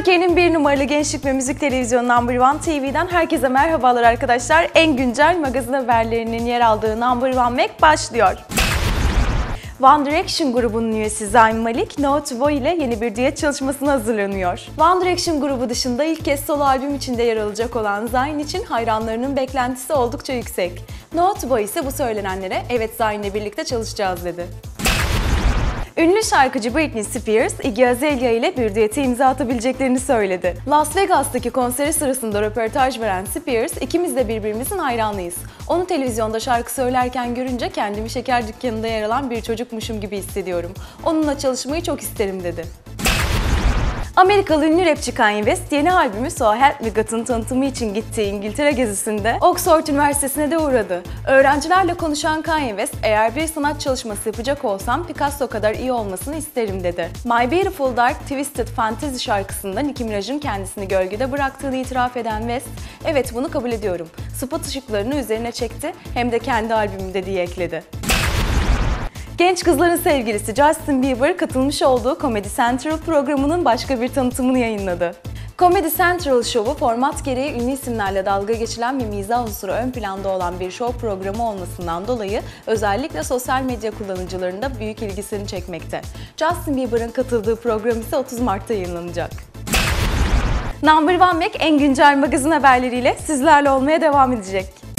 Türkiye'nin bir numaralı gençlik ve müzik televizyonu Number One TV'den herkese merhabalar arkadaşlar. En güncel magazin haberlerinin yer aldığı Number One Mac başlıyor. One Direction grubunun üyesi Zayn Malik, No Boy ile yeni bir düet çalışmasına hazırlanıyor. One Direction grubu dışında ilk kez solo albüm içinde yer alacak olan Zayn için hayranlarının beklentisi oldukça yüksek. No Boy ise bu söylenenlere evet Zayn'le birlikte çalışacağız dedi. Ünlü şarkıcı Britney Spears, Iggy Azalea ile bir düete imza atabileceklerini söyledi. Las Vegas'taki konseri sırasında röportaj veren Spears, ikimiz de birbirimizin hayranıyız. Onu televizyonda şarkı söylerken görünce kendimi şeker dükkanında yer alan bir çocukmuşum gibi hissediyorum. Onunla çalışmayı çok isterim dedi. Amerikalı ünlü rapçi Kanye West yeni albümü So Help Me God'ın tanıtımı için gittiği İngiltere gezisinde Oxford Üniversitesi'ne de uğradı. Öğrencilerle konuşan Kanye West, eğer bir sanat çalışması yapacak olsam Picasso kadar iyi olmasını isterim dedi. My Beautiful Dark Twisted Fantasy şarkısında Nicki Minaj'ın kendisini gölgede bıraktığını itiraf eden West, evet bunu kabul ediyorum. Spot ışıklarını üzerine çekti hem de kendi albümümde diye ekledi. Genç kızların sevgilisi Justin Bieber katılmış olduğu Comedy Central programının başka bir tanıtımını yayınladı. Comedy Central şovu format gereği ünlü isimlerle dalga geçilen ve mizah unsuru ön planda olan bir show programı olmasından dolayı özellikle sosyal medya kullanıcılarında büyük ilgisini çekmekte. Justin Bieber'ın katıldığı program ise 30 Mart'ta yayınlanacak. Number One Mac en güncel magazin haberleriyle sizlerle olmaya devam edecek.